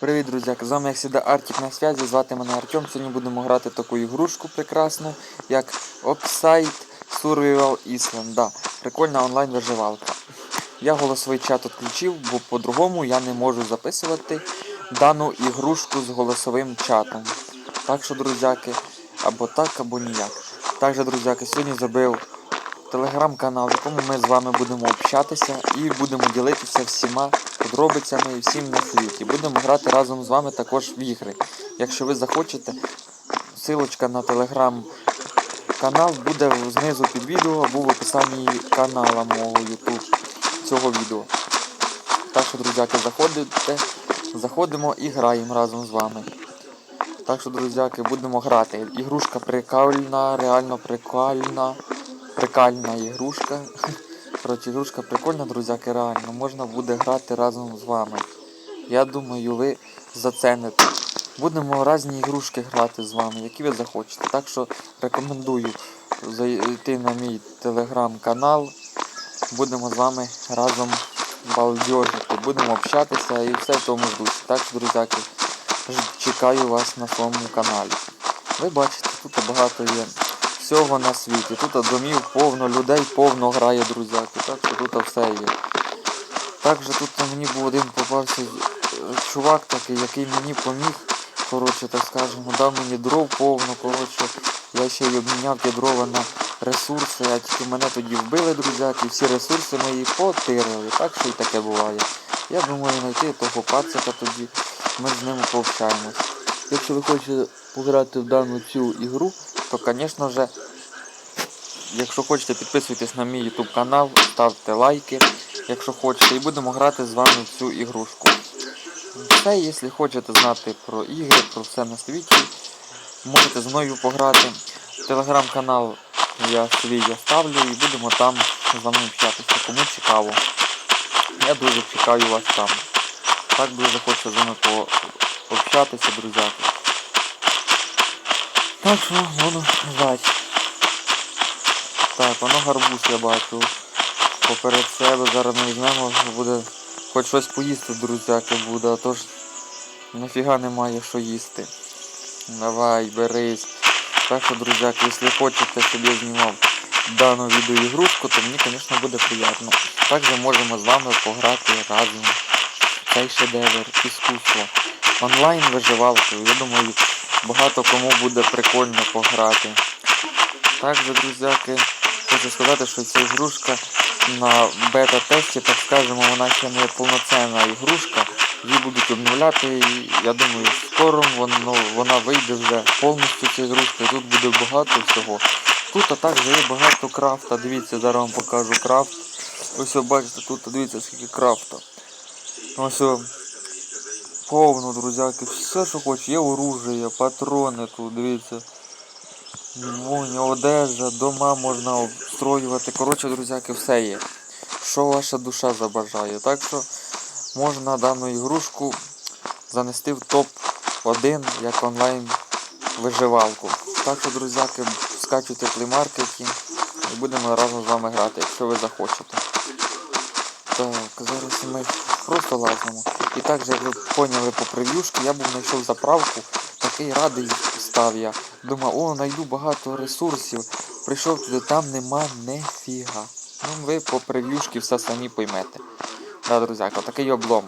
Привіт, друзяки! З вами як завжди Артік на зв'язі. Звати мене Артем. Сьогодні будемо грати таку ігрушку прекрасну, як Upside Survival Island. Да, прикольна онлайн виживалка. Я голосовий чат відключив, бо по-другому я не можу записувати дану ігрушку з голосовим чатом. Так що, друзяки, або так, або ніяк. Також, друзяки, сьогодні зробив телеграм-канал, в якому ми з вами будемо общатися і будемо ділитися всіма подробицями і всім на світі. Будемо грати разом з вами також в ігри. Якщо ви захочете, силочка на телеграм-канал буде знизу під відео або в описанні канала мого YouTube цього відео. Так що, друзяки, заходите, заходимо і граємо разом з вами. Так що, друзяки, будемо грати. Ігрушка прикольна, реально прикольна. Прикольна ігрушка. Коротше, ігрушка прикольна, друзяки, реально. Можна буде грати разом з вами. Я думаю, ви зацените. Будемо різні ігрушки грати з вами, які ви захочете. Так що рекомендую зайти на мій телеграм-канал. Будемо з вами разом балдежити. Будемо общатися і все в тому дусі. Так що, друзяки, чекаю вас на своєму каналі. Ви бачите, тут багато є всього на світі. Тут домів повно, людей повно грає, друзяки. Так що тут все є. Також тут мені був один попався е, чувак такий, який мені поміг. Коротше, так скажемо, дав мені дров повно, коротше, я ще й обміняв ті дрова на ресурси, а тільки мене тоді вбили, друзяки, всі ресурси мої потирили. Так що і таке буває. Я думаю знайти того пацика тоді, ми з ним пообщаємось. Якщо ви хочете пограти в дану цю ігру, то, звісно ж, якщо хочете, підписуйтесь на мій YouTube канал, ставте лайки, якщо хочете, і будемо грати з вами в цю ігрушку. Все, якщо хочете знати про ігри, про все на світі, можете з мною пограти. Телеграм-канал я свій я ставлю і будемо там з вами общатися, кому цікаво. Я дуже чекаю вас там. Так дуже хочу з вами пообщатися, друзяки. Що буду ждати. Так, воно гарбуз я бачу. Поперед себе зараз ми візьмемо, буде хоч щось поїсти, друзяки, буде, а то ж нафіга немає що їсти. Давай, берись. Так що, друзяки, якщо хочете, щоб я знімав дану відеоігрушку, то мені, звісно, буде приємно. Також можемо з вами пограти разом. Цей шедевр іскусства. Онлайн виживалку. Я думаю, багато кому буде прикольно пограти. Також, друзяки, хочу сказати, що ця ігрушка на бета-тесті, так скажемо, вона ще не повноцінна ігрушка. Її будуть обновляти і я думаю, скоро воно, вона вийде вже повністю ця ігрушка і тут буде багато всього. Тут а також є багато крафта. Дивіться, зараз вам покажу крафт. Ось о, бачите, тут дивіться скільки крафта. Ось повно, друзяки, все, що хочеш, є оружие, патрони тут, дивіться. Вон, одежа, дома можна обстроювати. Коротше, друзяки, все є. Що ваша душа забажає. Так що можна дану ігрушку занести в топ-1 як онлайн виживалку. Так що, друзяки, скачуйте плеймаркеті і будемо разом з вами грати, якщо ви захочете. Так, зараз ми просто лазнемо. І також, як ви поняли по прев'юшки, я був знайшов заправку, такий радий став я. Думав, о, знайду багато ресурсів. Прийшов туди, там нема нефіга. Ну, ви по прев'юшки все самі поймете. Да, друзяка, такий облом.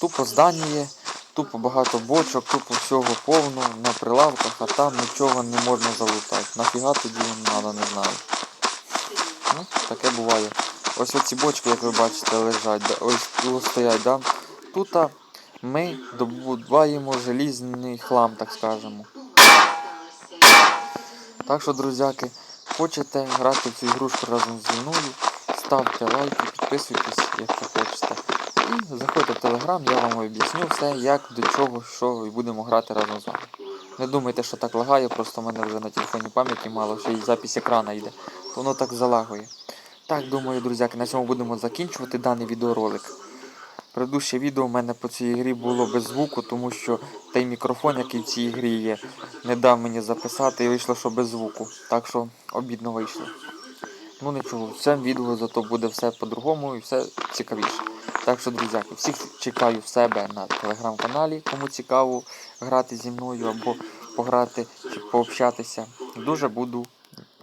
Тупо здання, тупо багато бочок, тупо всього повно на прилавках, а там нічого не можна залутати. Нафіга тоді вам треба, не знаю. Ну, таке буває. Ось оці бочки, як ви бачите, лежать. Ось тут стоять, да? Тут ми добуваємо желізний хлам, так скажемо. Так що, друзяки, хочете грати в цю ігрушку разом зі мною, ставте лайки, підписуйтесь, якщо хочете. І заходьте в телеграм, я вам об'ясню все, як, до чого, що і будемо грати разом з вами. Не думайте, що так лагає, просто в мене вже на телефоні пам'яті мало, що і запись екрана йде. Воно так залагує. Так, думаю, друзяки, на цьому будемо закінчувати даний відеоролик. Предыдуще відео в мене по цій грі було без звуку, тому що той мікрофон, який в цій грі є, не дав мені записати і вийшло, що без звуку. Так що обідно вийшло. Ну нічого, в цьому відео зато буде все по-другому і все цікавіше. Так що, друзяки, всіх чекаю в себе на телеграм-каналі, кому цікаво грати зі мною або пограти чи пообщатися. Дуже буду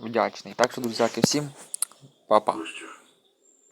вдячний. Так що, друзяки, всім па-па.